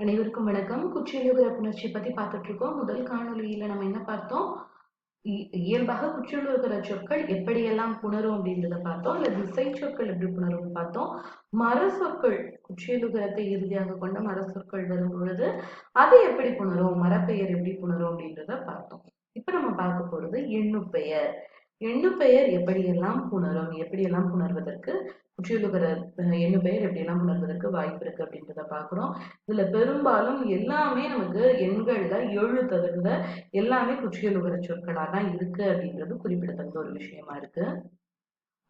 அனைவருக்கும் வணக்கம். குற்றியலுகர புணர்ச்சி பத்தி பார்த்துட்டு இருக்கோம் முதல் காணொலியில நம்ம என்ன பார்த்தோம்? இ- இயல்பாக குற்றியலுகர சொற்கள் எப்படியெல்லாம் புணரும் அப்படின்றத பார்த்தோம். இல்ல திசை சொற்கள் எப்படி புணரும் பார்த்தோம். மர சொற்கள் குற்றியலுகரத்தை இறுதியாக கொண்ட மர சொற்கள் வரும் பொழுது அது எப்படி புணரும்? மரப்பெயர் எப்படி புணரும் அப்படின்றத பார்த்தோம். இப்ப நம்ம பார்க்க போறது எண்ணுப்பெயர். எண்ணுப்பெயர் எப்படியெல்லாம் புணரும்? எப்படியெல்லாம் புணர்வதற்கு? குற்றியலுகர எண்ணுப்பெயர் எப்படியெல்லாம் புணர்வதற்கு வாய்ப்பு இருக்கு அப்படின்றத பாக்குறோம் இதுல பெரும்பாலும் எல்லாமே நமக்கு எண்கள்ல எழு தவிர்ந்த எல்லாமே குற்றியலுகர சொற்களா தான் இருக்கு அப்படின்றது குறிப்பிடத்தக்க ஒரு விஷயமா இருக்கு.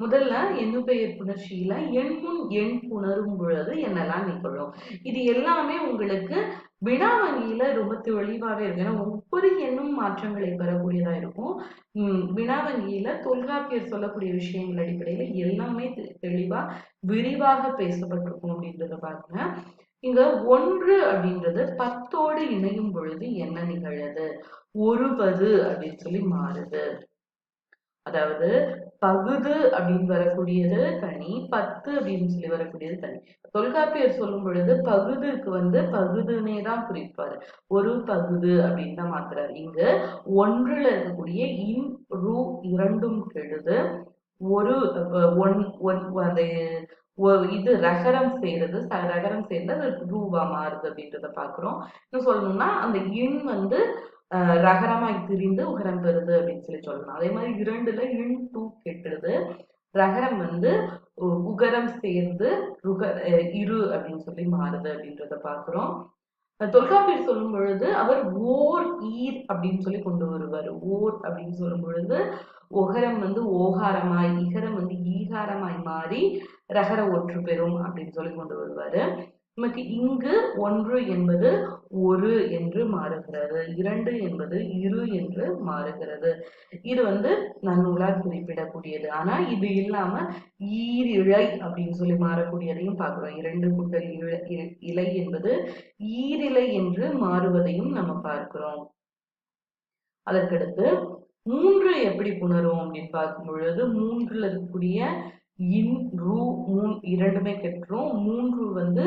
முதல்ல எண்ணுப்பெயர் புணர்ச்சியில எண் முன் எண் புணரும் பொழுது என்னெல்லாம் நிகழும்? இது எல்லாமே உங்களுக்கு வினா வங்கியில ரொம்ப தெளிவாவே இருக்கும் ஏன்னா ஒவ்வொரு எண்ணும் மாற்றங்களை பெறக்கூடியதா இருக்கும். உம் வினா வங்கியில தொல்காப்பியர் சொல்லக்கூடிய விஷயங்கள் அடிப்படையில எல்லாமே தெ- தெளிவா விரிவாக பேசப்பட்டிருக்கும் அப்படின்றத பாருங்க. இங்க ஒன்று அப்படின்றது பத்தோடு இணையும் பொழுது என்ன நிகழுது? ஒருவது அப்படின்னு சொல்லி மாறுது. அதாவது பகுது அப்படின்னு வரக்கூடியது தனி பத்து அப்படின்னு சொல்லி வரக்கூடியது தனி தொல்காப்பியர் சொல்லும் பொழுது பகுதுக்கு வந்து பகுதுன்னே தான் குறிப்பாரு. ஒரு பகுது அப்படின்னு தான் மாத்துறாரு. இங்கு ஒன்றுல இருக்கக்கூடிய இன் ரூ இரண்டும் கெழுது. ஒரு ஒன் ஒன் அது ஒ- இது ரகரம் செய்யறது ச- ரகரம் சேர்ந்து அது ரூபா மாறுது அப்படின்றத பாக்குறோம். இன்னும் சொல்லணும்னா அந்த இன் வந்து ரகரமாய் திரிந்து உகரம் பெறுது அப்படின்னு சொல்லி சொல்லலாம். அதே மாதிரி இரண்டுல இன் டூ கெட்டுறது ரகரம் வந்து உ- உகரம் சேர்ந்து ருக இரு அப்படின்னு சொல்லி மாறுது அப்படின்றத பாக்குறோம் தொல்காப்பியர் சொல்லும் பொழுது அவர் ஓர் ஈர் அப்படின்னு சொல்லி கொண்டு வருவார். ஓர் அப்படின்னு சொல்லும் பொழுது ஒகரம் வந்து ஓகாரமாய் இகரம் வந்து ஈகாரமாய் மாறி ரகர ஒற்று பெறும் அப்படின்னு சொல்லி கொண்டு வருவாரு. நமக்கு இங்கு ஒன்று என்பது ஒரு என்று மாறுகிறது. இரண்டு என்பது இரு என்று மாறுகிறது. இது வந்து நன்னூலால் குறிப்பிடக்கூடியது. ஆனா இது இல்லாம ஈரிழை அப்படின்னு சொல்லி மாறக்கூடியதையும் பார்க்கிறோம். இரண்டு குண்டல் இ- இலை என்பது ஈரிலை என்று மாறுவதையும் நம்ம பார்க்கிறோம். அதற்கடுத்து மூன்று எப்படி புணரும் அப்படின்னு பார்க்கும் பொழுது மூன்றுல இருக்கக்கூடிய இன் ரூ மூன் இரண்டுமே கெட்டுரும். மூன்று வந்து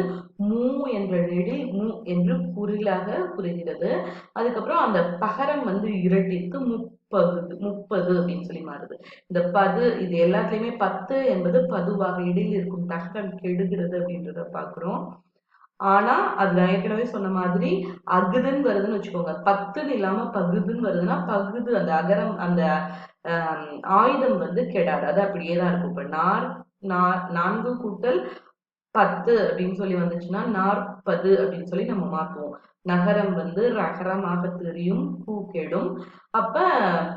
மூ என்ற நெடில் மூ என்று குறிலாக புரிகிறது அதுக்கப்புறம் அந்த பகரம் வந்து இரட்டித்து முப்பது முப்பது அப்படின்னு சொல்லி மாறுது. இந்த பது இது எல்லாத்துலயுமே பத்து என்பது பதுவாக இடையில் இருக்கும் தகரம் கெடுகிறது அப்படின்றத பாக்குறோம் ஆனா அது நான் ஏற்கனவே சொன்ன மாதிரி அகுதுன்னு வருதுன்னு வச்சுக்கோங்க. பத்துன்னு இல்லாம பகுதுன்னு வருதுன்னா பகுது. அந்த அகரம் அந்த ஆயுதம் வந்து கெடாது. அது அப்படியே தான் இருக்கும். இப்போ நார் நான்கு கூட்டல் பத்து அப்படின்னு சொல்லி வந்துச்சுன்னா நாற்பது அப்படின்னு சொல்லி நம்ம மாற்றுவோம் நகரம் வந்து ரகரமாக தெரியும் பூ கெடும். அப்ப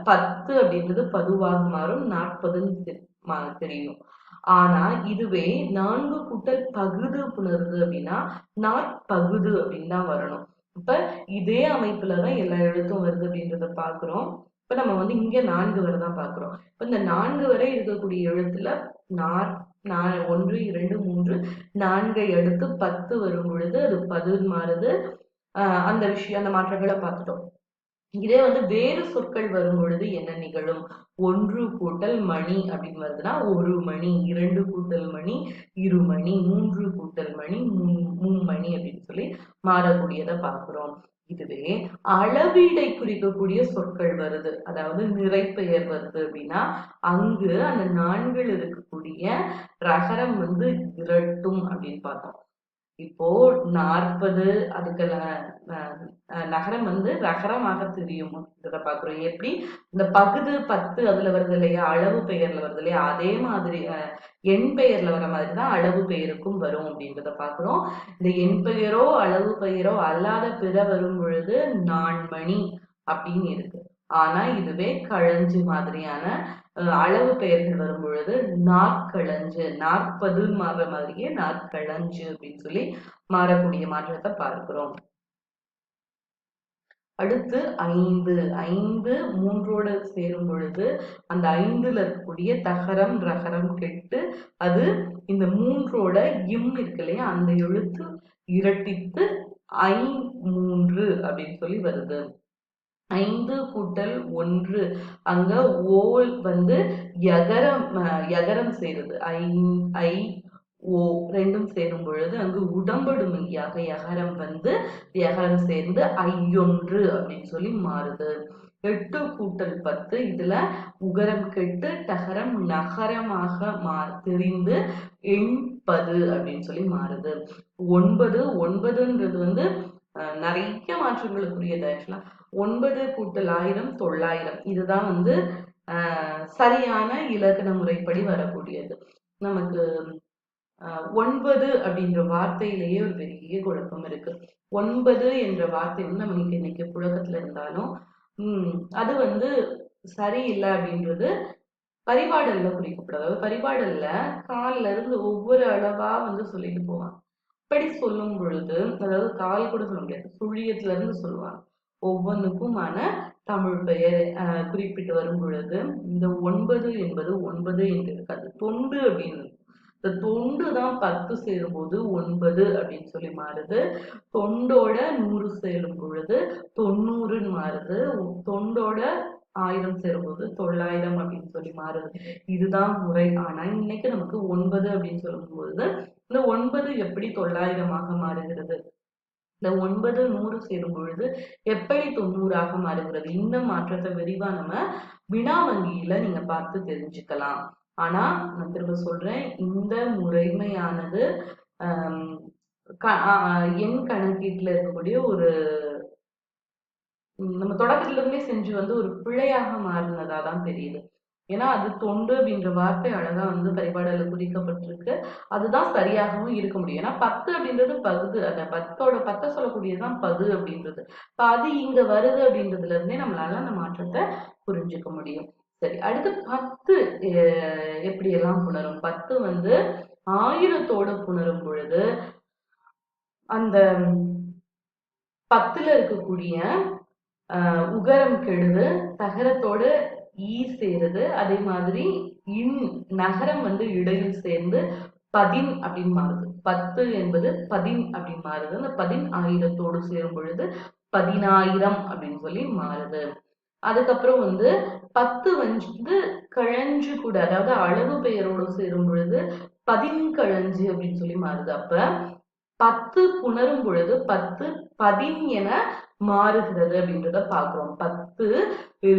பத்து அப்படின்றது பதுவாக மாறும் நாற்பதுன்னு தெ- மா- தெரியும். ஆனா இதுவே நான்கு கூட்டல் பகுது புணருது அப்படின்னா நாற்பகுது அப்படின்னு தான் வரணும். இப்ப இதே அமைப்புலதான் எல்லா எழுத்தும் வருது அப்படின்றத பாக்குறோம். இப்ப நம்ம வந்து இங்க நான்கு வரை தான் பாக்குறோம். இப்ப இந்த நான்கு வரை இருக்கக்கூடிய எழுத்துல நாற் நான் ஒன்று இரண்டு மூன்று நான்கை அடுத்து பத்து வரும் பொழுது அது பதுமாறுது ஆஹ் அந்த விஷயம் அந்த மாற்றங்களை பார்த்துட்டோம். இதே வந்து வேறு சொற்கள் வரும் பொழுது என்ன நிகழும்? ஒன்று கூட்டல் மணி அப்படின்னு வருதுன்னா ஒரு மணி இரண்டு கூட்டல் மணி இரு மணி மூன்று கூட்டல் மணி மூ- மணி அப்படின்னு சொல்லி மாறக்கூடியதை பார்க்கிறோம். இதுவே அளவீடை குறிக்கக்கூடிய சொற்கள் வருது. அதாவது நிறைப்பெயர் வருது அப்படின்னா அங்கு அந்த நான்கில் இருக்கக்கூடிய ரகரம் வந்து இரட்டும் அப்படின்னு பார்த்தோம். இப்போ நாற்பது அதுக்கு நகரம் வந்து ரகரமாக தெரியும். பாக்குறோம் எப்படி? இந்த பகுது பத்து அதுல வருது இல்லையா? அளவு பெயர்ல வருது இல்லையா? அதே மாதிரி எண் பெயர்ல வர மாதிரி தான் அளவு பெயருக்கும் வரும் அப்படின்றத பாக்குறோம் இந்த எண் பெயரோ அளவு பெயரோ அல்லாத பிற வரும் பொழுது நான்மணி அப்படின்னு இருக்கு. ஆனா இதுவே களஞ்சு மாதிரியான அளவு பெயர்கள் வரும் பொழுது நாற்களஞ்சு நாற்பது மாற மாதிரியே நாற்களஞ்சு அப்படின்னு சொல்லி மாறக்கூடிய மாற்றத்தை பார்க்கிறோம். அடுத்து ஐந்து ஐந்து மூன்றோடு சேரும் பொழுது அந்த ஐந்துல இருக்கக்கூடிய தகரம் ரகரம் கெட்டு அது இந்த மூன்றோட இம் இருக்கு இல்லையா? அந்த எழுத்து இரட்டித்து ஐ மூன்று அப்படின்னு சொல்லி வருது. ஐந்து கூட்டல் ஒன்று. அங்க ஓல் வந்து எகரம் எகரம் சேருது. ஐ ஐ ஓ ரெண்டும் சேரும் பொழுது அங்கு உடம்படு மெய்யாக எகரம் வந்து எகரம் சேர்ந்து ஐயொன்று அப்படின்னு சொல்லி மாறுது. எட்டு கூட்டல் பத்து இதுல உகரம் கெட்டு டகரம் நகரமாக மா தெரிந்து எண்பது அப்படின்னு சொல்லி மாறுது. ஒன்பது ஒன்பதுன்றது வந்து நிறைய மாற்றங்களுக்குரியது ஆக்சுவலா ஒன்பது கூட்டல் ஆயிரம் தொள்ளாயிரம். இதுதான் வந்து சரியான இலக்கண முறைப்படி வரக்கூடியது. நமக்கு ஒன்பது அப்படின்ற வார்த்தையிலேயே ஒரு பெரிய குழப்பம் இருக்கு. ஒன்பது என்ற வார்த்தை வந்து நமக்கு இன்னைக்கு புழக்கத்துல இருந்தாலும் உம் அது வந்து சரியில்லை அப்படின்றது பரிபாடல்ல குறிக்கப்படும். அதாவது பரிபாடல்ல கால்ல இருந்து ஒவ்வொரு அளவா வந்து சொல்லிட்டு போவாங்க. அப்படி சொல்லும் பொழுது அதாவது கால் கூட சொல்ல முடியாது சுழியத்துல இருந்து சொல்லுவாங்க. ஒவ்வொன்றுக்குமான தமிழ் பெயர் குறிப்பிட்டு வரும் பொழுது இந்த ஒன்பது என்பது ஒன்பது என்று இருக்காது தொண்டு அப்படின்னு இந்த தொண்டு தான் பத்து சேரும்போது ஒன்பது அப்படின்னு சொல்லி மாறுது. தொண்டோட நூறு சேரும் பொழுது தொண்ணூறுன்னு மாறுது. தொண்டோட ஆயிரம் சேரும்போது தொள்ளாயிரம் அப்படின்னு சொல்லி மாறுது. இதுதான் முறை. ஆனா இன்னைக்கு நமக்கு ஒன்பது அப்படின்னு சொல்லும்போது இந்த ஒன்பது எப்படி தொள்ளாயிரமாக மாறுகிறது? இந்த ஒன்பது நூறு சேரும் பொழுது எப்படி தொண்ணூறாக மாறுகிறது? இந்த மாற்றத்தை விரிவா நம்ம வினா வங்கியில நீங்க பார்த்து தெரிஞ்சுக்கலாம். ஆனா நான் திரும்ப சொல்றேன் இந்த முறைமையானது க- எண் கணக்கீட்டுல இருக்கக்கூடிய ஒரு நம்ம தொடக்கத்துல இருந்தே செஞ்சு வந்து ஒரு பிழையாக மாறினதா தான் தெரியுது. ஏன்னா அது தொண்டு அப்படின்ற வார்த்தை அழகா வந்து பரிபாடல குறிக்கப்பட்டிருக்கு. அதுதான் சரியாகவும் இருக்க முடியும். ஏன்னா பத்து அப்படின்றது பகுது. அந்த பத்தோட பத்தை சொல்லக்கூடியதுதான் பது அப்படின்றது. இப்ப அது இங்க வருது அப்படின்றதுல இருந்தே நம்மளால அந்த மாற்றத்தை புரிஞ்சுக்க முடியும். சரி அடுத்து பத்து எப்படி எல்லாம் புணரும்? பத்து வந்து ஆயிரத்தோட புணரும் பொழுது அந்த பத்துல இருக்கக்கூடிய உகரம் கெடுது தகரத்தோட ஈ சேருது. அதே மாதிரி இன் நகரம் வந்து இடையில் சேர்ந்து பதின் அப்படின்னு மாறுது. பத்து என்பது பதின் அப்படின்னு மாறுது. அந்த பதின் ஆயிரத்தோடு சேரும் பொழுது பதினாயிரம் அப்படின்னு சொல்லி மாறுது. அதுக்கப்புறம் வந்து பத்து வந்து கழஞ்சு கூட அதாவது அளவு பெயரோடு சேரும் பொழுது பதின்கழஞ்சு அப்படின்னு சொல்லி மாறுது. அப்ப பத்து புணரும் பொழுது பத்து பதின் என மாறுகிறது அப்படின்றத பார்க்கிறோம். பத்து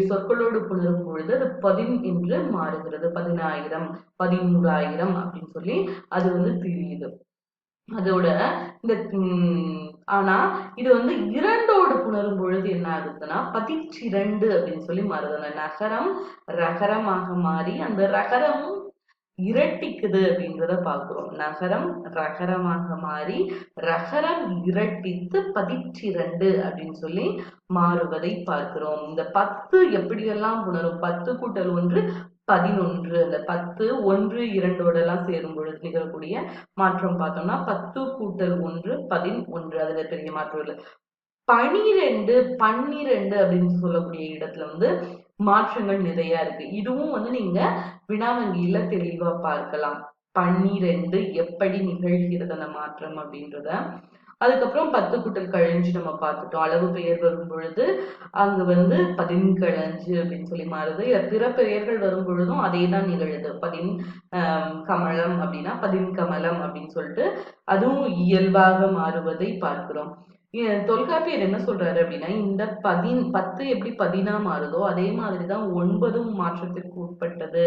சொற்களோடு புணரும் பொழுது அது பதின் என்று மாறுகிறது. பதினாயிரம் பதிமூறாயிரம் அப்படின்னு சொல்லி அது வந்து தெரியுது அதோட இந்த ஆனா இது வந்து இரண்டோடு புணரும் பொழுது என்ன ஆகுதுன்னா பதிச்சிரண்டு அப்படின்னு சொல்லி மாறுது. அந்த நகரம் ரகரமாக மாறி அந்த ரகரம் இரட்டிக்குது அப்படின்றத பார்க்கிறோம். நகரம் ரகரமாக மாறி ரகரம் இரட்டித்து பதிற்றிரண்டு அப்படின்னு சொல்லி மாறுவதை பார்க்கிறோம். இந்த பத்து எப்படியெல்லாம் உணரும்? பத்து கூட்டல் ஒன்று பதினொன்று. அந்த பத்து ஒன்று இரண்டோட எல்லாம் சேரும் பொழுது நிகழக்கூடிய மாற்றம் பார்த்தோம்னா பத்து கூட்டல் ஒன்று பதினொன்று. அதுல பெரிய மாற்றம் இல்லை. பனிரெண்டு பன்னிரெண்டு அப்படின்னு சொல்லக்கூடிய இடத்துல வந்து மாற்றங்கள் நிறைய இருக்கு. இதுவும் வந்து நீங்க வினாவங்கியில தெளிவா பார்க்கலாம். பன்னிரெண்டு எப்படி நிகழ்கிறது அந்த மாற்றம் அப்படின்றத. அதுக்கப்புறம் பத்து குட்டல் கழிஞ்சு நம்ம பார்த்துட்டோம். அளவு பெயர் வரும் பொழுது அங்க வந்து பதின்கழஞ்சு அப்படின்னு சொல்லி மாறுது. இல்ல பிற பெயர்கள் வரும் பொழுதும் அதே தான் நிகழுது. பதின் ஆஹ் கமலம் அப்படின்னா பதின் கமலம் அப்படின்னு சொல்லிட்டு அதுவும் இயல்பாக மாறுவதை பார்க்கிறோம். தொல்காப்பியர் என்ன சொல்றாரு அப்படின்னா இந்த பதின் பத்து எப்படி பதினா மாறுதோ அதே மாதிரிதான் ஒன்பதும் மாற்றத்திற்கு உட்பட்டது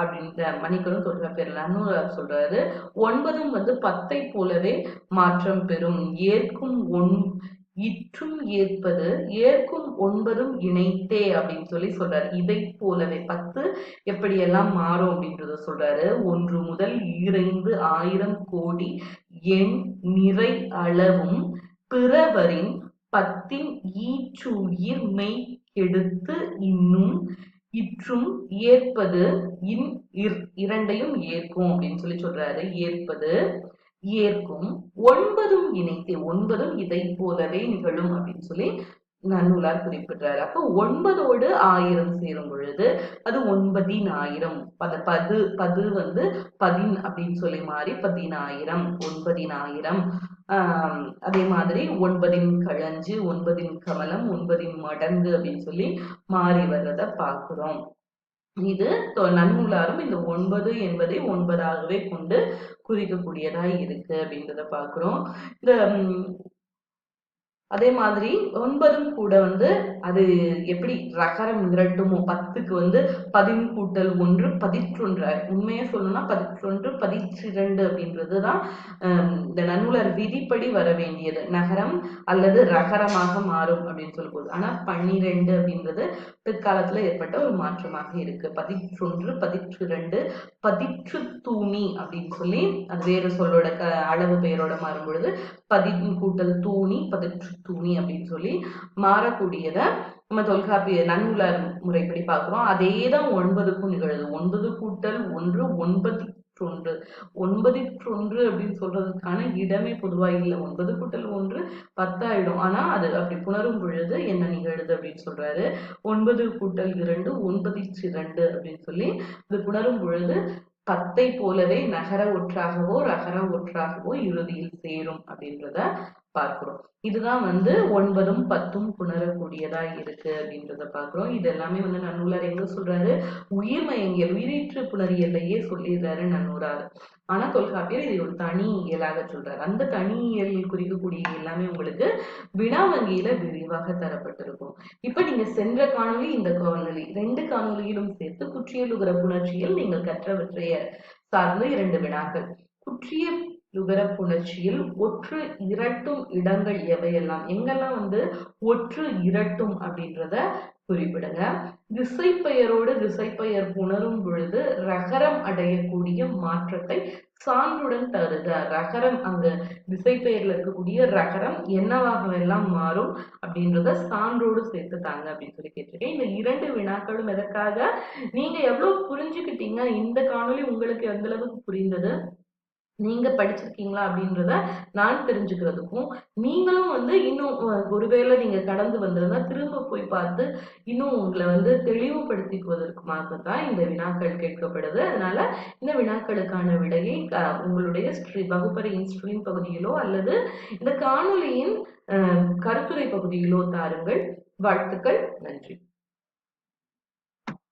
அப்படின்ற மணிக்கணும் தொல்காப்பியர் நன்னூறார் சொல்றாரு. ஒன்பதும் வந்து பத்தை போலவே மாற்றம் பெறும். ஏற்கும் ஒன் இற்றும் ஏற்பது ஏற்கும் ஒன்பதும் இணைத்தே அப்படின்னு சொல்லி சொல்றாரு. இதை போலவே பத்து எப்படியெல்லாம் மாறும் அப்படின்றத சொல்றாரு. ஒன்று முதல் இரண்டு ஆயிரம் கோடி எண் நிறை அளவும் பிறவரின் பத்தின் ஈச்சூயிர் மெய் கெடுத்து இன்னும் இற்றும் ஏற்பது இன் இர்- இரண்டையும் ஏற்கும் அப்படின்னு சொல்லி சொல்றாரு. ஏற்பது ஏற்கும் ஒன்பதும் இணைத்து ஒன்பதும் இதை போலவே நிகழும் அப்படின்னு சொல்லி நன்னூலார் குறிப்பிடுறாரு. அப்போ ஒன்பதோடு ஆயிரம் சேரும் பொழுது அது ஒன்பதினாயிரம் பத பது பது வந்து பதின் அப்படின்னு சொல்லி மாறி பதினாயிரம் ஒன்பதினாயிரம் அதே மாதிரி ஒன்பதின் கழஞ்சு ஒன்பதின் கமலம் ஒன்பதின் மடங்கு அப்படின்னு சொல்லி மாறி வர்றத பார்க்கிறோம். இது தொ- நன்னூலாரும் இந்த ஒன்பது என்பதை ஒன்பதாகவே கொண்டு குறிக்கக்கூடியதா இருக்கு அப்படின்றத பாக்குறோம் இந்த அதே மாதிரி ஒன்பதும் கூட வந்து அது எப்படி ரகரம் இரட்டுமோ பத்துக்கு வந்து பதின் கூட்டல் ஒன்று பதிற்றொன்று. உண்மையா சொல்லணும்னா பதிற்றொன்று பதிற்றிரண்டு அப்படின்றது தான் இந்த நன்னூலர் விதிப்படி வர வேண்டியது. நகரம் அல்லது ரகரமாக மாறும் அப்படின்னு சொல்லும்போது. ஆனால் பன்னிரெண்டு அப்படின்றது பிற்காலத்தில் ஏற்பட்ட ஒரு மாற்றமாக இருக்கு. பதிற்றொன்று பதிற்றிரண்டு பதிற்று தூணி அப்படின்னு சொல்லி அது வேறு சொல்லோட க அளவு பெயரோட மாறும் பொழுது பதின் கூட்டல் தூணி பதிற்று துணி அப்படின்னு சொல்லி மாறக்கூடியதை நம்ம தொல்காப்பிய நன்னூலர் முறைப்படி பார்க்குறோம். அதே தான் ஒன்பதுக்கும் நிகழுது. ஒன்பது கூட்டல் ஒன்று ஒன்பது ஒன்று ஒன்பதிற்றொன்று அப்படின்னு சொல்றதுக்கான இடமே பொதுவாக இல்லை. ஒன்பது கூட்டல் ஒன்று பத்தாயிடும். ஆனா அது அப்படி புணரும் பொழுது என்ன நிகழுது அப்படின்னு சொல்றாரு. ஒன்பது கூட்டல் இரண்டு ஒன்பதிற்று இரண்டு அப்படின்னு சொல்லி அது புணரும் பொழுது பத்தை போலவே நகர ஒற்றாகவோ ரகர ஒற்றாகவோ இறுதியில் சேரும் அப்படின்றத பார்க்கிறோம். இதுதான் வந்து ஒன்பதும் பத்தும் புணரக்கூடியதா இருக்கு அப்படின்றத பாக்குறோம் இது எல்லாமே வந்து நன்னூலார் எங்க சொல்றாரு? உயிர்மயங்கியல் உயிரீற்று புணரியல்லையே சொல்லிடுறாரு நன்னூறார். ஆனா தொல்காப்பியர் இதை ஒரு தனி இயலாக சொல்றாரு. அந்த தனி இயலில் குறிக்கக்கூடிய எல்லாமே உங்களுக்கு வினா வங்கியில விரிவாக தரப்பட்டிருக்கும். இப்ப நீங்க சென்ற காணொலி இந்த காணொலி ரெண்டு காணொலியிலும் சேர்த்து குற்றியலுகிற புணர்ச்சியில் நீங்கள் கற்றவற்றைய சார்ந்த இரண்டு வினாக்கள். குற்றிய லுகர புணர்ச்சியில் ஒற்று இரட்டும் இடங்கள் எவையெல்லாம்? எங்கெல்லாம் வந்து ஒற்று இரட்டும் அப்படின்றத குறிப்பிடுங்க. திசைப்பெயரோடு திசைப்பெயர் புணரும் பொழுது ரகரம் அடையக்கூடிய மாற்றத்தை சான்றுடன் தருக. ரகரம் அங்க திசைப்பெயர்ல இருக்கக்கூடிய ரகரம் என்னவாக எல்லாம் மாறும் அப்படின்றத சான்றோடு சேர்த்து தாங்க அப்படின்னு சொல்லி கேட்டிருக்கேன். இந்த இரண்டு வினாக்களும் எதற்காக? நீங்க எவ்வளவு புரிஞ்சுக்கிட்டீங்க? இந்த காணொளி உங்களுக்கு எந்த அளவுக்கு புரிந்தது? நீங்க படிச்சிருக்கீங்களா அப்படின்றத நான் தெரிஞ்சுக்கிறதுக்கும் நீங்களும் வந்து இன்னும் ஒருவேளை நீங்க கடந்து வந்திருந்தா திரும்ப போய் பார்த்து இன்னும் உங்களை வந்து தெளிவுபடுத்திக்குவதற்குமாக தான் இந்த வினாக்கள் கேட்கப்படுது. அதனால இந்த வினாக்களுக்கான விடையை உங்களுடைய ஸ்ட்ரீ வகுப்பறையின் ஸ்ட்ரீம் பகுதியிலோ அல்லது இந்த காணொலியின் கருத்துரை பகுதியிலோ தாருங்கள். வாழ்த்துக்கள். நன்றி.